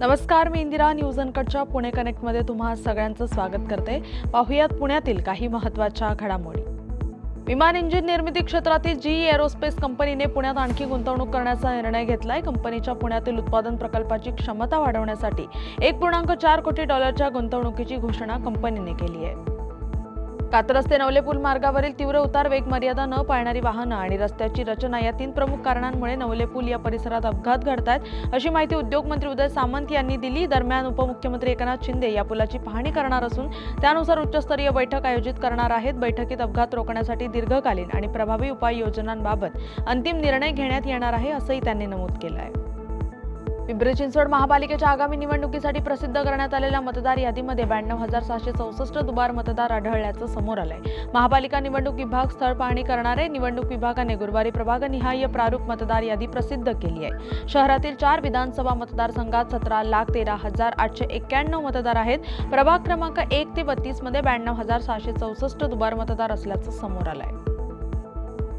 नमस्कार मी इंदिरा न्यूज अनकटच्या पुणे कनेक्टमध्ये तुम्हा सगळ्यांचं स्वागत करते. पाहुयात पुण्यातील काही महत्त्वाच्या घडामोडी. विमान इंजिन निर्मिती क्षेत्रातील जी एरोस्पेस कंपनीने पुण्यात आणखी गुंतवणूक करण्याचा निर्णय घेतलाय. कंपनीच्या पुण्यातील उत्पादन प्रकल्पाची क्षमता वाढवण्यासाठी एक पूर्णांक चार कोटी डॉलरच्या गुंतवणुकीची घोषणा कंपनीने केली आहे. कात्रज ते नवले पूल मार्गावरील तीव्र उतार वेग मर्यादा न पाळणारी वाहनं आणि रस्त्याची रचना या तीन प्रमुख कारणांमुळे नवले पूल या परिसरात अपघात घडतायत. अशी माहिती उद्योगमंत्री उदय सामंत यांनी दिली. दरम्यान उपमुख्यमंत्री एकनाथ शिंदे या पुलाची पाहणी करणार असून त्यानुसार उच्चस्तरीय बैठक आयोजित करणार आहेत. बैठकीत अपघात रोखण्यासाठी दीर्घकालीन आणि प्रभावी उपाययोजनांबाबत अंतिम निर्णय घेण्यात येणार आहे असंही त्यांनी नमूद केलं आहे पिंपरी चिंचवड महापालिकेच्या आगामी निवडणुकीसाठी प्रसिद्ध करण्यात आलेल्या मतदार यादीमध्ये ब्याण्णव हजार सहाशे चौसष्ट दुबार मतदार आढळल्याचं समोर आलंय. महापालिका निवडणूक विभाग स्थळ पाहणी करणारे निवडणूक विभागाने गुरुवारी प्रभागनिहाय प्रारूप मतदार यादी प्रसिद्ध केली आहे. शहरातील चार विधानसभा मतदारसंघात सतरा लाख तेरा हजार आठशे एक्क्याण्णव मतदार आहेत. प्रभाग क्रमांक एक ते बत्तीसमध्ये ब्याण्णव हजार सहाशे चौसष्ट दुबार मतदार असल्याचं समोर आलंय.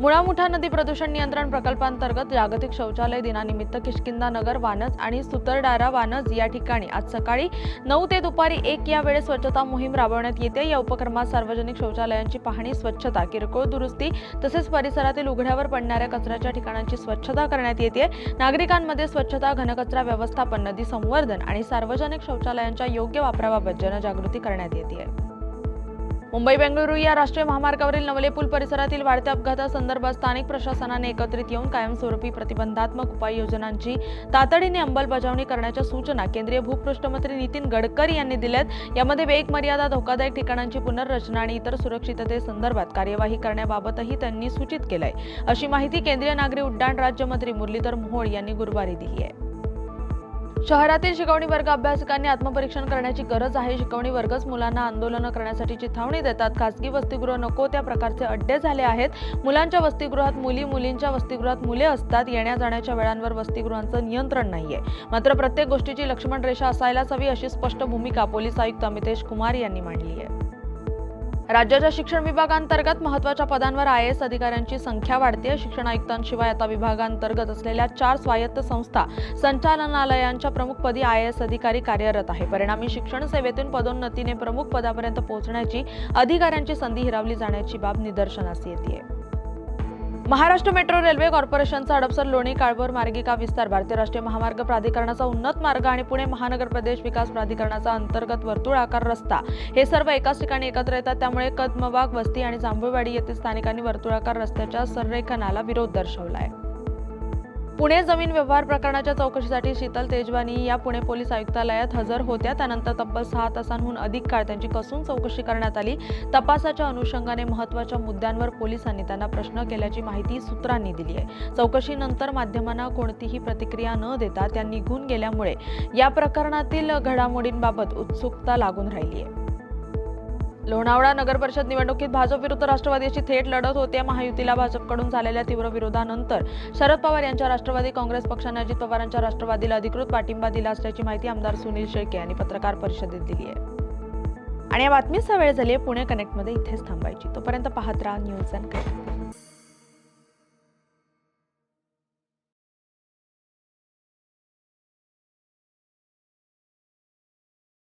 मुळामुठा नदी प्रदूषण नियंत्रण प्रकल्पांतर्गत जागतिक शौचालय दिनानिमित्त किशकिंदा नगर वानज आणि सुतरडारा वानज या ठिकाणी आज सकाळी नऊ ते दुपारी एक या वेळेस स्वच्छता मोहीम राबवण्यात येते. या उपक्रमात सार्वजनिक शौचालयांची पाहणी स्वच्छता किरकोळ दुरुस्ती तसेच परिसरातील उघड्यावर पडणाऱ्या कचऱ्याच्या ठिकाणांची स्वच्छता करण्यात येते. नागरिकांमध्ये स्वच्छता घनकचरा व्यवस्थापन नदी संवर्धन आणि सार्वजनिक शौचालयांच्या योग्य वापराबाबत जनजागृती करण्यात येते. मुंबई बेंगळुरू या राष्ट्रीय महामार्गावरील नवले पूल परिसरातील वाढत्या अपघातासंदर्भात स्थानिक प्रशासनाने एकत्रित येऊन कायमस्वरूपी प्रतिबंधात्मक उपाययोजनांची तातडीने अंमलबजावणी करण्याच्या सूचना केंद्रीय भूपृष्ठमंत्री नितीन गडकरी यांनी दिल्यात. यामध्ये वेग मर्यादा धोकादायक ठिकाणांची पुनर्रचना आणि इतर सुरक्षिततेसंदर्भात कार्यवाही करण्याबाबतही त्यांनी सूचित केलंय. अशी माहिती केंद्रीय नागरी उड्डाण राज्यमंत्री मुरलीधर मोहोळ यांनी गुरुवारी दिली आहे. शहरातील शिकवणी वर्ग अभ्यासकांनी आत्मपरीक्षण करण्याची गरज आहे. शिकवणी वर्गच मुलांना आंदोलनं करण्यासाठी चिथावणी देतात. खासगी वसतिगृह नको त्या प्रकारचे अड्डे झाले आहेत. मुलांच्या वसतिगृहात मुली मुलींच्या वसतिगृहात मुले असतात. येण्या जाण्याच्या वेळांवर वसतिगृहांचं नियंत्रण नाहीये. मात्र प्रत्येक गोष्टीची लक्ष्मण रेषा असायलाच हवी अशी स्पष्ट भूमिका पोलीस आयुक्त अमितेश कुमार यांनी मांडली आहे. राज्याच्या शिक्षण विभागांतर्गत महत्त्वाच्या पदांवर आय एस अधिकाऱ्यांची संख्या वाढते. शिक्षण आयुक्तांशिवाय आता विभागांतर्गत असलेल्या चार स्वायत्त संस्था संचालनालयांच्या प्रमुखपदी आय एस अधिकारी कार्यरत आहे. परिणामी शिक्षण सेवेतून पदोन्नतीने प्रमुख पदापर्यंत पोहोचण्याची अधिकाऱ्यांची संधी हिरावली जाण्याची बाब निदर्शनास येते महाराष्ट्र मेट्रो रेल्वे कॉर्पोरेशनचा हडपसर लोणी काळभोर मार्गिका विस्तार भारतीय राष्ट्रीय महामार्ग प्राधिकरणाचा उन्नत मार्ग आणि पुणे महानगर प्रदेश विकास प्राधिकरणाचा अंतर्गत वर्तुळाकार रस्ता. हे सर्व एकाच ठिकाणी एकत्र येतात त्यामुळे कदमबाग वस्ती आणि जांभूळवाडी येथील स्थानिकांनी वर्तुळाकार रस्त्याच्या संरेखनाला विरोध दर्शवला आहे पुणे जमीन व्यवहार प्रकरणाच्या चौकशीसाठी शीतल तेजवानी या पुणे पोलीस आयुक्तालयात हजर होत्या. त्यानंतर तब्बल सहा तासांहून अधिक काळ त्यांची कसून चौकशी करण्यात आली. तपासाच्या अनुषंगाने महत्त्वाच्या मुद्द्यांवर पोलिसांनी त्यांना प्रश्न केल्याची माहिती सूत्रांनी दिली आहे. चौकशीनंतर माध्यमांना कोणतीही प्रतिक्रिया न देता त्या निघून गेल्यामुळे या प्रकरणातील घडामोडींबाबत उत्सुकता लागून राहिली आहे. लोणावळा नगर परिषद निवडणुकीत भाजप विरुद्ध राष्ट्रवादीची थेट लढत होते. महायुतीला भाजपकडून झालेल्या तीव्र विरोधानंतर शरद पवार यांच्या राष्ट्रवादी काँग्रेस पक्षाने अजित पवारांच्या राष्ट्रवादीला अधिकृत पाठिंबा दिला असल्याची माहिती आमदार सुनील शेळके यांनी पत्रकार परिषदेत दिली आहे. आणि या बातमीचा वेळ झाली आहे. पुणे कनेक्टमध्ये इथेच थांबायची. तोपर्यंत पाहत राहा न्यूज अँड कनेक्ट.